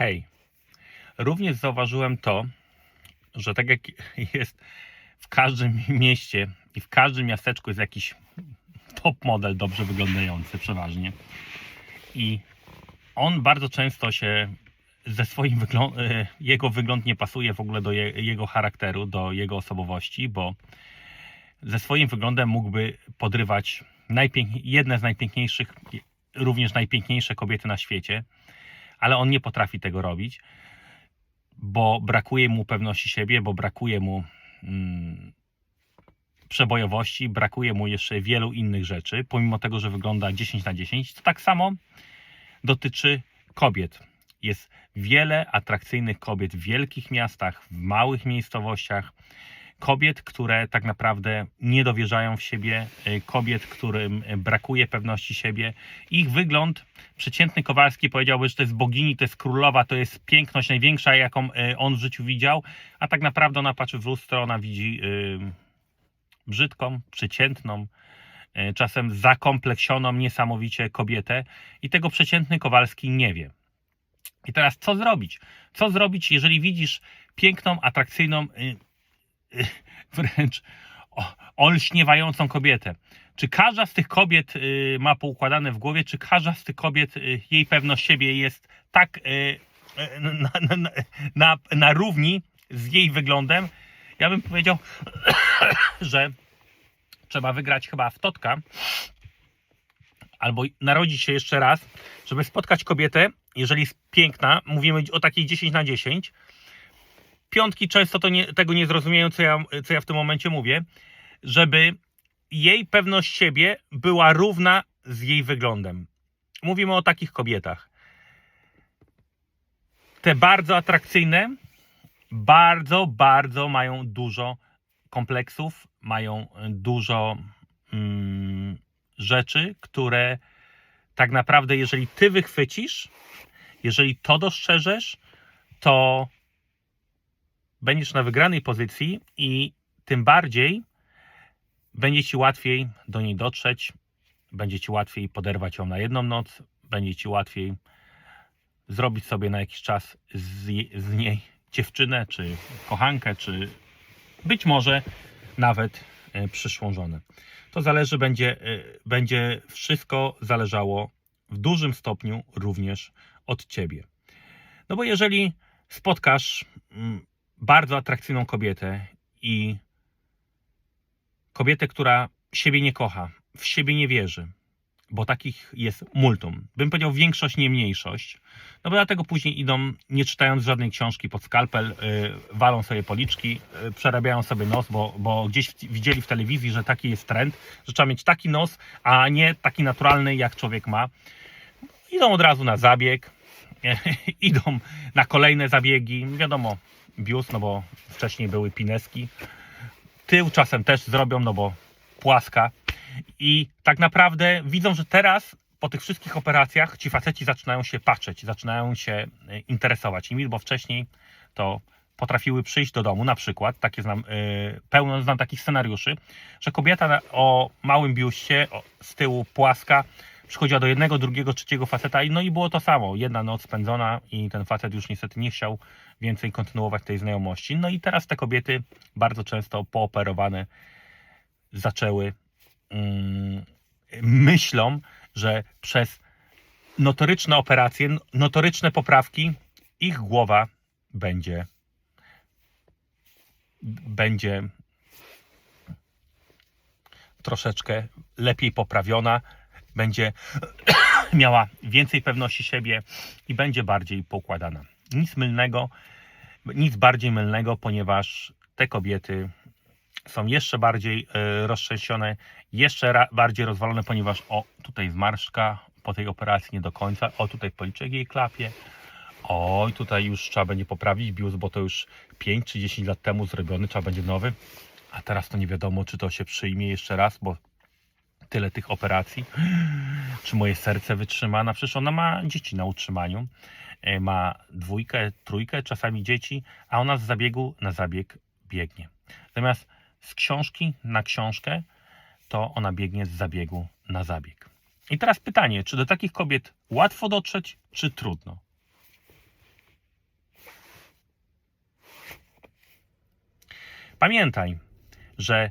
Hej, również zauważyłem to, że tak jak jest w każdym mieście i w każdym miasteczku jest jakiś top model dobrze wyglądający przeważnie. I on bardzo często się ze swoim wyglądem, jego wygląd nie pasuje w ogóle do je, jego charakteru, do jego osobowości, bo ze swoim wyglądem mógłby podrywać jedne z najpiękniejszych, również najpiękniejsze kobiety na świecie, ale on nie potrafi tego robić, bo brakuje mu pewności siebie, bo brakuje mu mm, przebojowości, brakuje mu jeszcze wielu innych rzeczy, pomimo tego, że wygląda 10 na 10. To tak samo dotyczy kobiet. Jest wiele atrakcyjnych kobiet w wielkich miastach, w małych miejscowościach, kobiet, które tak naprawdę nie dowierzają w siebie, y, kobiet, którym brakuje pewności siebie. Ich wygląd, przeciętny Kowalski powiedziałby, że to jest bogini, to jest królowa, to jest piękność największa, jaką y, on w życiu widział, a tak naprawdę ona patrzy w lustro, ona widzi y, brzydką, przeciętną, czasem zakompleksioną niesamowicie kobietę i tego przeciętny Kowalski nie wie. I teraz co zrobić? Co zrobić, jeżeli widzisz piękną, atrakcyjną, y, wręcz olśniewającą kobietę? Czy każda z tych kobiet y, ma poukładane w głowie, czy każda z tych kobiet, y, jej pewność siebie jest tak y, y, na, na, na, na, na równi z jej wyglądem? Ja bym powiedział, że trzeba wygrać chyba w totka, albo narodzić się jeszcze raz, żeby spotkać kobietę, jeżeli jest piękna, mówimy o takiej 10 na 10. Piątki często to nie, tego nie zrozumieją, co ja, co ja w tym momencie mówię, żeby jej pewność siebie była równa z jej wyglądem. Mówimy o takich kobietach. Te bardzo atrakcyjne, bardzo, bardzo mają dużo kompleksów, mają dużo mm, rzeczy, które tak naprawdę, jeżeli ty wychwycisz, jeżeli to dostrzeżesz, to będziesz na wygranej pozycji i tym bardziej będzie ci łatwiej do niej dotrzeć, będzie ci łatwiej poderwać ją na jedną noc, będzie ci łatwiej zrobić sobie na jakiś czas z, z niej dziewczynę, czy kochankę, czy być może nawet e, przyszłą żonę. To zależy, będzie, e, będzie wszystko zależało w dużym stopniu również od ciebie. No bo jeżeli spotkasz mm, bardzo atrakcyjną kobietę i kobietę, która siebie nie kocha, w siebie nie wierzy, bo takich jest multum. Bym powiedział większość, nie mniejszość. No bo dlatego później idą, nie czytając żadnej książki pod skalpel, yy, walą sobie policzki, yy, przerabiają sobie nos, bo, bo gdzieś widzieli w telewizji, że taki jest trend, że trzeba mieć taki nos, a nie taki naturalny, jak człowiek ma. Idą od razu na zabieg, idą na kolejne zabiegi. Wiadomo, biust, no bo wcześniej były pineski. Tył czasem też zrobią, no bo płaska. I tak naprawdę widzą, że teraz po tych wszystkich operacjach ci faceci zaczynają się patrzeć, zaczynają się e, interesować nimi, bo wcześniej to potrafiły przyjść do domu, na przykład, takie znam, yy, pełno znam takich scenariuszy, że kobieta o małym biuście, z tyłu płaska, przychodziła do jednego, drugiego, trzeciego faceta i no i było to samo. Jedna noc spędzona i ten facet już niestety nie chciał więcej kontynuować tej znajomości. No i teraz te kobiety bardzo często pooperowane zaczęły mm, myślą, że przez notoryczne operacje, notoryczne poprawki ich głowa będzie będzie troszeczkę lepiej poprawiona, będzie miała więcej pewności siebie i będzie bardziej poukładana. Nic mylnego, nic bardziej mylnego, ponieważ te kobiety są jeszcze bardziej e, roztrzęsione, jeszcze bardziej rozwalone, ponieważ o, tutaj zmarszczka po tej operacji nie do końca, o tutaj policzek jej klapie, oj, tutaj już trzeba będzie poprawić biust, bo to już 5 czy 10 lat temu zrobiony, trzeba będzie nowy, a teraz to nie wiadomo, czy to się przyjmie jeszcze raz, bo tyle tych operacji, czy moje serce wytrzyma. No przecież ona ma dzieci na utrzymaniu, e, ma dwójkę, trójkę czasami dzieci, a ona z zabiegu na zabieg biegnie. Natomiast z książki na książkę to ona biegnie z zabiegu na zabieg. I teraz pytanie, czy do takich kobiet łatwo dotrzeć, czy trudno? Pamiętaj, że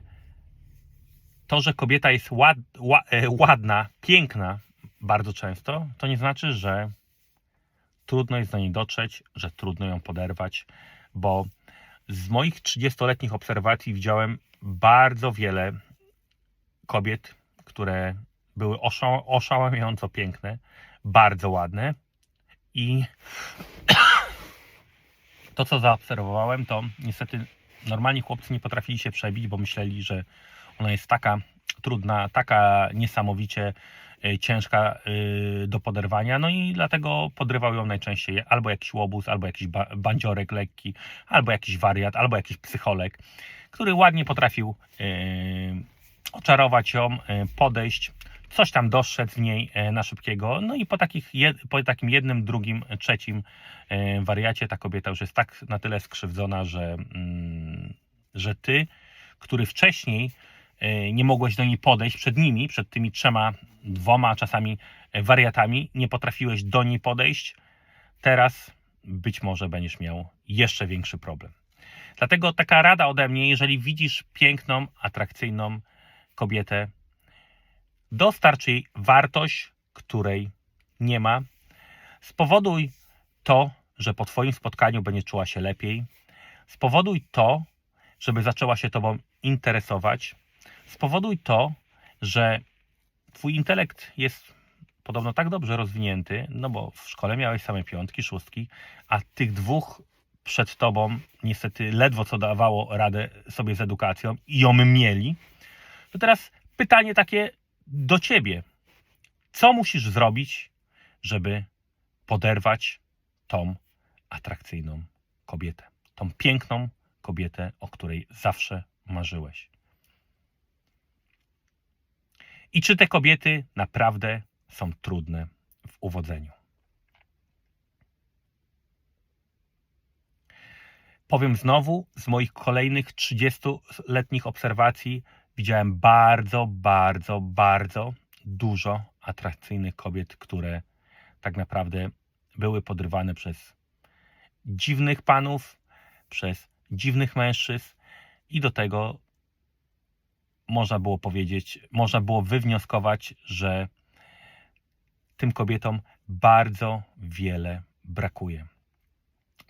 to, że kobieta jest ład, ła, e, ładna, piękna bardzo często, to nie znaczy, że trudno jest do niej dotrzeć, że trudno ją poderwać, bo z moich 30-letnich obserwacji widziałem bardzo wiele kobiet, które były osza, oszałamiająco piękne, bardzo ładne i to, co zaobserwowałem, to niestety normalni chłopcy nie potrafili się przebić, bo myśleli, że ona jest taka trudna, taka niesamowicie y, ciężka y, do poderwania, no i dlatego podrywał ją najczęściej albo jakiś łobuz, albo jakiś ba bandziorek lekki, albo jakiś wariat, albo jakiś psycholek, który ładnie potrafił y, oczarować ją, podejść, coś tam dostrzec w niej na szybkiego, no i po, takich po takim jednym, drugim, trzecim wariacie ta kobieta już jest tak na tyle skrzywdzona, że, mm, że ty, który wcześniej nie mogłeś do niej podejść przed nimi, przed tymi trzema, dwoma czasami y, wariatami, nie potrafiłeś do niej podejść, teraz być może będziesz miał jeszcze większy problem. Dlatego taka rada ode mnie, jeżeli widzisz piękną, atrakcyjną kobietę, dostarcz jej wartość, której nie ma. Spowoduj to, że po Twoim spotkaniu będzie czuła się lepiej. Spowoduj to, żeby zaczęła się Tobą interesować. Spowoduj to, że Twój intelekt jest podobno tak dobrze rozwinięty, no bo w szkole miałeś same piątki, szóstki, a tych dwóch przed Tobą niestety ledwo co dawało radę sobie z edukacją i ją mieli. To teraz pytanie takie do Ciebie. Co musisz zrobić, żeby poderwać tą atrakcyjną kobietę? Tą piękną kobietę, o której zawsze marzyłeś. I czy te kobiety naprawdę są trudne w uwodzeniu? Powiem znowu, z moich kolejnych 30-letnich obserwacji widziałem bardzo, bardzo, bardzo dużo atrakcyjnych kobiet, które tak naprawdę były podrywane przez dziwnych panów, przez dziwnych mężczyzn i do tego można było powiedzieć, można było wywnioskować, że tym kobietom bardzo wiele brakuje.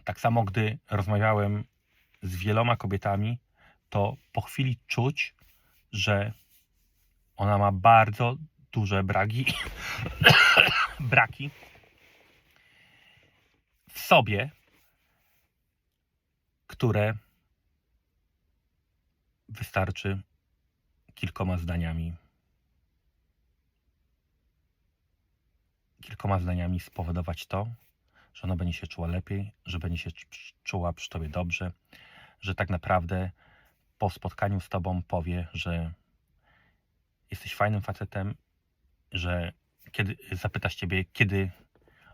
Tak samo, gdy rozmawiałem z wieloma kobietami, to po chwili czuć, że ona ma bardzo duże braki, braki w sobie, które wystarczy kilkoma zdaniami kilkoma zdaniami spowodować to, że ona będzie się czuła lepiej, że będzie się czuła przy tobie dobrze, że tak naprawdę po spotkaniu z tobą powie, że jesteś fajnym facetem, że kiedy zapytasz ciebie, kiedy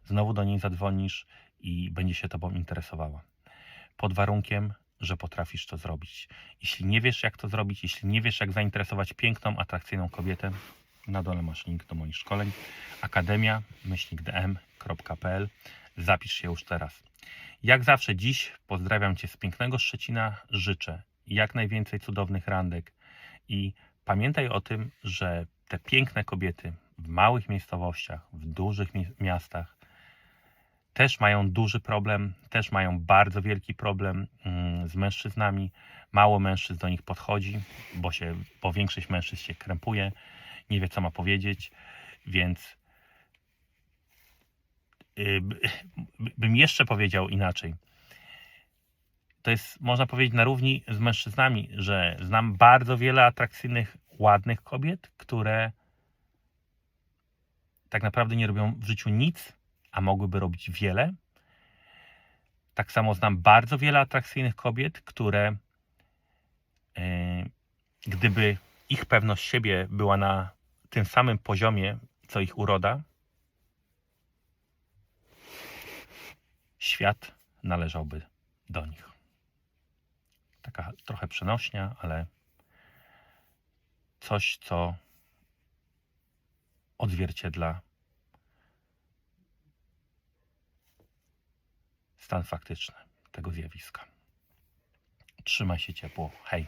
znowu do niej zadzwonisz i będzie się tobą interesowała. Pod warunkiem, że potrafisz to zrobić. Jeśli nie wiesz, jak to zrobić, jeśli nie wiesz, jak zainteresować piękną, atrakcyjną kobietę, na dole masz link do moich szkoleń. Akademia myślnikdm.pl. Zapisz się już teraz. Jak zawsze dziś pozdrawiam Cię z pięknego Szczecina. Życzę jak najwięcej cudownych randek i pamiętaj o tym, że te piękne kobiety w małych miejscowościach, w dużych mi miastach też mają duży problem, też mają bardzo wielki problem mm, z mężczyznami. Mało mężczyzn do nich podchodzi, bo, się, bo większość mężczyzn się krępuje, nie wie co ma powiedzieć, więc yy, bym jeszcze powiedział inaczej. To jest, można powiedzieć, na równi z mężczyznami, że znam bardzo wiele atrakcyjnych, ładnych kobiet, które tak naprawdę nie robią w życiu nic, a mogłyby robić wiele. Tak samo znam bardzo wiele atrakcyjnych kobiet, które yy, gdyby ich pewność siebie była na tym samym poziomie, co ich uroda, świat należałby do nich. Taka trochę przenośnia, ale coś, co odzwierciedla stan faktyczny tego zjawiska. Trzymaj się ciepło. Hej.